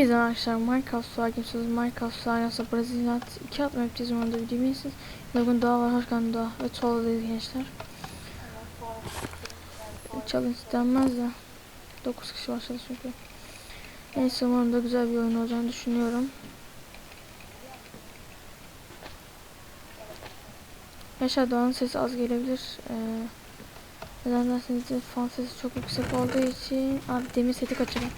Hepinize arkadaşlar Minecraft sakimsiniz. Minecraft sahinesinde Brezilya 2 atma yapacağız onu da videoyu Bugün daha var, Hakan daha ve Tuğla'dayız gençler. Challenge denmez de 9 kişi başladı çünkü. Neyse umarım da güzel bir oyun olacağını düşünüyorum. Yaşar Doğan'ın sesi az gelebilir. Ee, neden derseniz de fan sesi çok yüksek olduğu için abi demir seti kaçırın.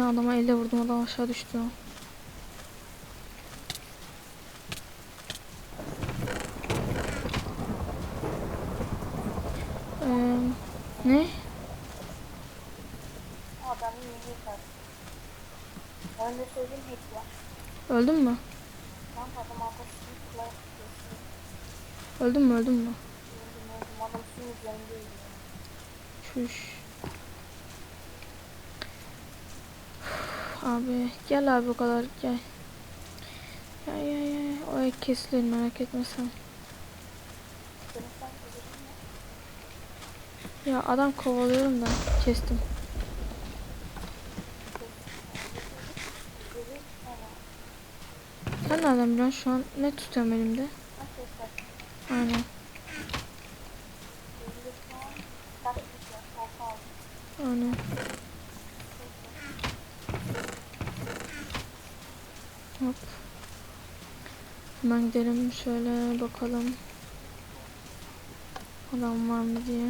Tane adama elle vurdum adam aşağı düştü. Ee, ne? Adamın var. Ben de söyleyeyim hack var. Öldün mü? Lan adam arkasını tutuyorsun. Öldün mü öldün mü? Öldüm öldüm. Adam yürüyor. Çüş. Abi gel abi o kadar gel. Ya ya ya o ek kesilir merak etme sen. Ya adam kovalıyorum da kestim. Sen nereden biliyorsun şu an ne tutuyorum elimde? Aynen. Aynen. Hop. Hemen gidelim şöyle bakalım. Adam var mı diye.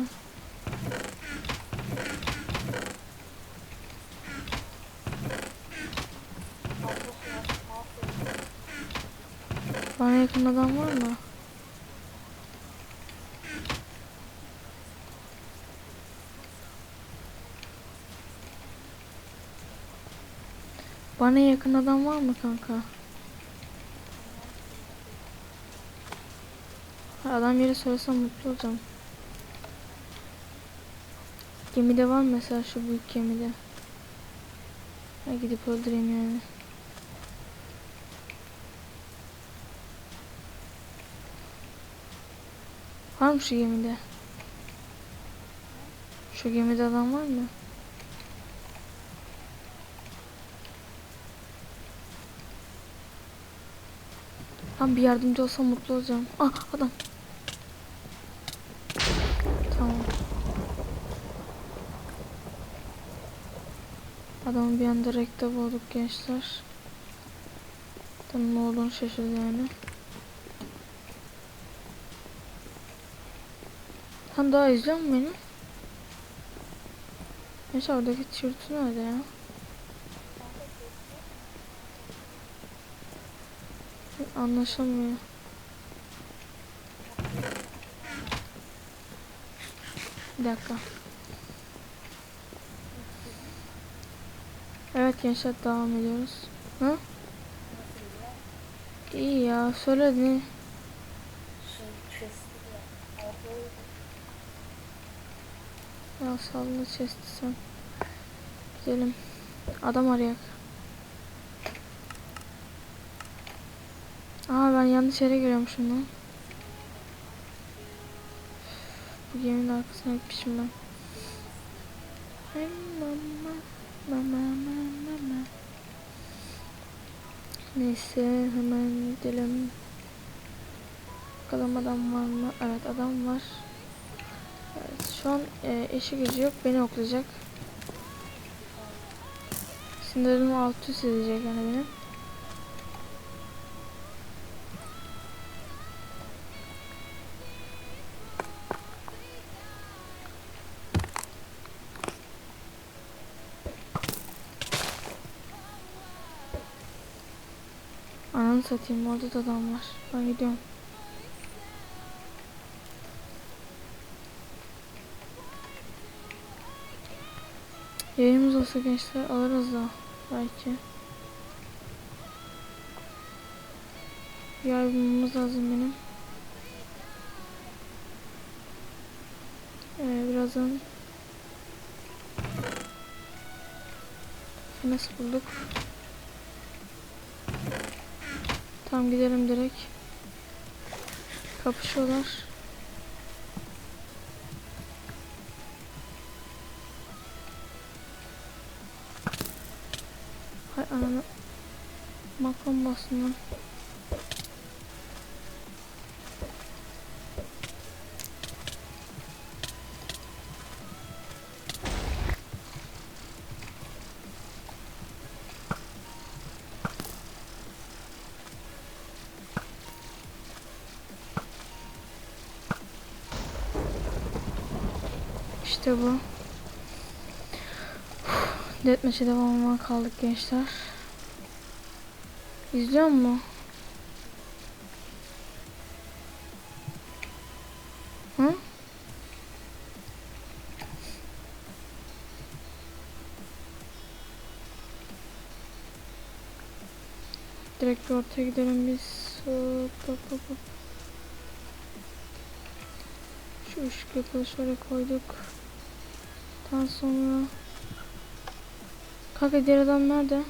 Bana yakın adam var mı? Bana yakın adam var mı kanka? Adam yeri söylesem mutlu olacağım. Gemide var mesela şu büyük gemide? Ha, gidip öldüreyim yani. Var mı şu gemide? Şu gemide adam var mı? Tam bir yardımcı olsam mutlu olacağım. Ah adam. Tamam. Adamı bir anda rekte bulduk gençler. Tam ne olduğunu şaşırdı yani. Sen daha izliyor musun beni? Neyse oradaki tişörtü nerede ya? Anlaşılmıyor. Bir dakika. Evet gençler devam ediyoruz. Hı? İyi ya söyle ne? Ya salla chest'i sen. Gidelim. Adam arayak. Ben yanlış yere giriyormuşum lan. Bu geminin arkasına gitmişim ben. Neyse hemen gidelim. Bakalım adam var mı? Evet adam var. Evet, şu an e, eşi gücü yok. Beni oklayacak. Sinirim alt üst edecek yani benim. Ananı satayım orada da adam var. Ben gidiyorum. Yayımız olsa gençler alırız da belki. Yer lazım benim. Ee, birazdan Nasıl bulduk? Tamam gidelim direkt. Kapışıyorlar. Hay ananı. Makron bastım lan. İşte bu. Deathmatch'e devamına kaldık gençler. İzliyor mu? Hı? Direkt bir ortaya gidelim biz. Hop hop hop. Şu üç yapılı koyduk. Daha sonra Kanka diğer adam nerede?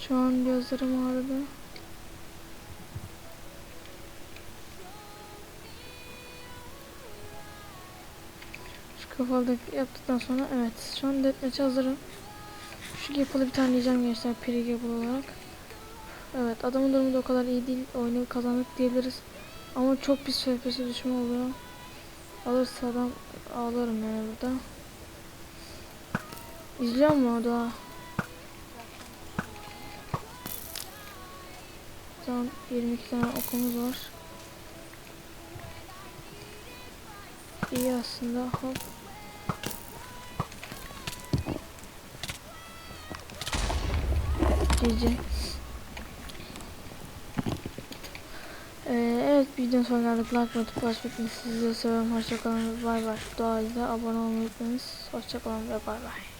Şu an gözlerim ağrıdı. Şu kafalık yaptıktan sonra evet şu an deathmatch'e hazırım. Şu yapılı bir tane yiyeceğim gençler peri yapılı olarak. Evet adamın durumu da o kadar iyi değil. Oyunu kazandık diyebiliriz. Ama çok pis FPS düşme oluyor. Alırsa adam ağlarım yani burada. İzliyor mu o da? Tamam 22 tane okumuz var. İyi aslında hop. GG. Ee, evet videonun sonuna geldik. Like ve tıklaş bitmesi sizi seviyorum. Hoşçakalın. Bay bay. İle abone olmayı unutmayınız. Hoşçakalın ve bay bay.